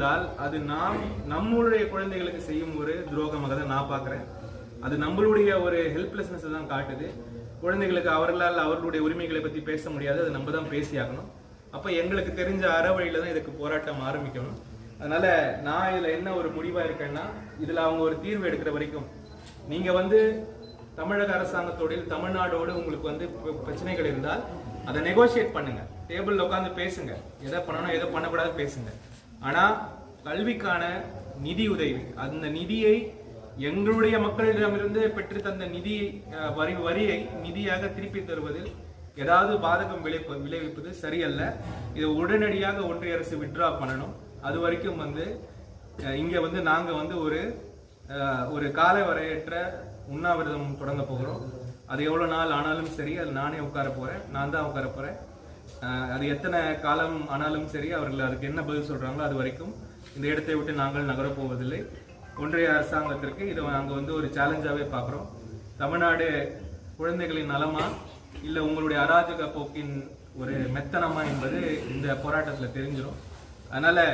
இருந்தால் அது நாம் நம்மளுடைய குழந்தைகளுக்கு செய்யும் ஒரு துரோகமாக தான் நான் பார்க்குறேன். அது நம்மளுடைய ஒரு ஹெல்ப்லெஸ்னஸ் தான் காட்டுது. குழந்தைகளுக்கு அவர்களால் அவர்களுடைய உரிமைகளை பற்றி பேச முடியாது. அது நம்ம தான் பேசியாகணும். அப்போ எங்களுக்கு தெரிஞ்ச அறவழியில தான் இதுக்கு போராட்டம் ஆரம்பிக்கணும். அதனால நான் இதில் என்ன ஒரு முடிவாக இருக்கேன்னா இதில் அவங்க ஒரு தீர்வு எடுக்கிற வரைக்கும் நீங்கள் வந்து தமிழக அரசாங்கத்தோட தமிழ்நாடோடு உங்களுக்கு வந்து பிரச்சனைகள் இருந்தால் அதை நெகோசியேட் பண்ணுங்க. டேபிள்ல உட்காந்து பேசுங்க. எதை பண்ணணும் எதை பண்ணக்கூடாது பேசுங்க. ஆனால் கல்விக்கான நிதி உதவி. அந்த நிதியை எங்களுடைய மக்களிடமிருந்து பெற்று தந்த நிதி வரி வரியை நிதியாக திருப்பி தருவதில் ஏதாவது பாதகம் விளைப்பு விளைவிப்பது சரியல்ல. இதை உடனடியாக ஒன்றிய அரசு விட்ரா பண்ணணும். அது வரைக்கும் வந்து இங்கே வந்து நாங்கள் வந்து ஒரு ஒரு கால வரையற்ற உண்ணாவிரதம் தொடங்க போகிறோம். அது எவ்வளோ நாள் ஆனாலும் சரி அது நானே உட்கார போகிறேன் நான் தான் உட்கார போகிறேன் அது எத்தனை காலம் ஆனாலும் சரி அவர்கள் அதுக்கு என்ன பதில் சொல்கிறாங்களோ அது வரைக்கும் இந்த இடத்தை விட்டு நாங்கள் நகரப்போவதில்லை ஒன்றிய அரசாங்கத்திற்கு இதை நாங்கள் வந்து ஒரு சேலஞ்சாகவே பார்க்குறோம். தமிழ்நாடு குழந்தைகளின் நலமா இல்லை உங்களுடைய அராஜக போக்கின் ஒரு மெத்தனமா என்பது இந்த போராட்டத்தில் தெரிஞ்சிடும் அதனால்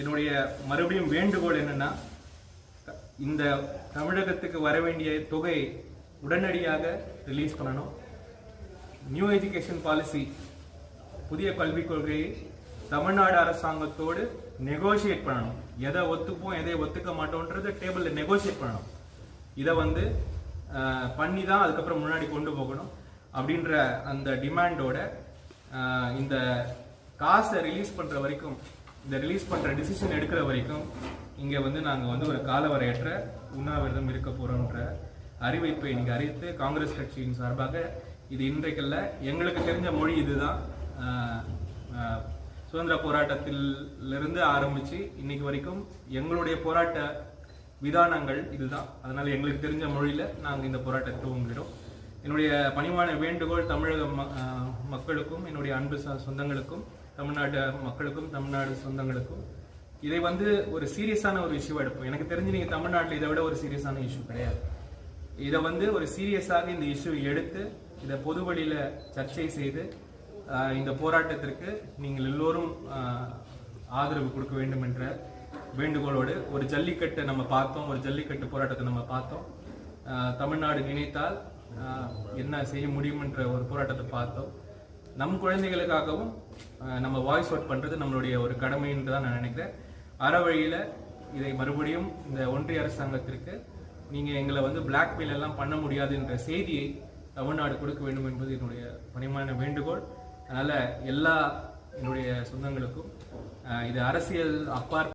என்னுடைய மறுபடியும் வேண்டுகோள் என்னென்னா இந்த தமிழகத்துக்கு வர வேண்டிய தொகை உடனடியாக ரிலீஸ் பண்ணணும். நியூ எஜுகேஷன் பாலிசி புதிய கல்விக் கொள்கையை தமிழ்நாடு அரசாங்கத்தோடு நெகோஷியேட் பண்ணணும். எதை ஒத்துப்போம் எதை ஒத்துக்க மாட்டோன்றது டேபிளில் நெகோஷியேட் பண்ணணும். இதை வந்து பண்ணி தான் அதுக்கப்புறம் முன்னாடி கொண்டு போகணும். அப்படின்ற அந்த டிமாண்டோட இந்த காசை ரிலீஸ் பண்ணுற வரைக்கும் இந்த ரிலீஸ் பண்ணுற டிசிஷன் எடுக்கிற வரைக்கும் இங்கே வந்து நாங்கள் வந்து ஒரு காலவரையற்ற உண்ணாவிரதம் இருக்க போகிறோன்ற அறிவிப்பை இன்னைக்கு அறிவித்து காங்கிரஸ் கட்சியின் சார்பாக இது இன்றைக்கல்ல எங்களுக்கு தெரிஞ்ச மொழி இதுதான். சுதந்திர போராட்டத்திலிருந்து ஆரம்பித்து இன்னைக்கு வரைக்கும் எங்களுடைய போராட்ட விதானங்கள் இதுதான். அதனால் எங்களுக்கு தெரிஞ்ச மொழியில் நாங்கள் இந்த போராட்டத்தை துவங்குகிறோம். என்னுடைய பணிவான வேண்டுகோள் தமிழக மக்களுக்கும் என்னுடைய அன்பு சொந்தங்களுக்கும் தமிழ்நாட்டு மக்களுக்கும் தமிழ்நாடு சொந்தங்களுக்கும் இதை வந்து ஒரு சீரியஸான ஒரு இஷ்யூவாக எடுப்போம். எனக்கு தெரிஞ்சு நீங்கள் தமிழ்நாட்டில் இதை விட ஒரு சீரியஸான இஷ்யூ கிடையாது. இதை வந்து ஒரு சீரியஸாக இந்த இஷ்யூ எடுத்து இதை பொது வழியில் சர்ச்சை செய்து இந்த போராட்டத்திற்கு நீங்கள் எல்லோரும் ஆதரவு கொடுக்க வேண்டும் என்ற வேண்டுகோளோடு ஒரு ஜல்லிக்கட்டை நம்ம பார்த்தோம் ஒரு ஜல்லிக்கட்டு போராட்டத்தை நம்ம பார்த்தோம். தமிழ்நாடு நினைத்தால் என்ன செய்ய முடியும் என்ற ஒரு போராட்டத்தை பார்த்தோம். நம் குழந்தைகளுக்காகவும் நம்ம வாய்ஸ் அவுட் பண்ணுறது நம்மளுடைய ஒரு கடமை என்று தான் நான் நினைக்கிறேன். அறவழியில் இதை மறுபடியும் இந்த ஒன்றிய அரசாங்கத்திற்கு நீங்கள் எங்களை வந்து பிளாக்மெயில் எல்லாம் பண்ண முடியாது என்ற செய்தியை தமிழ்நாடு கொடுக்க வேண்டும் என்பது என்னுடைய பணிமான வேண்டுகோள். அதனால் எல்லா என்னுடைய சொந்தங்களுக்கும் இது அரசியல் அப்பாற்ப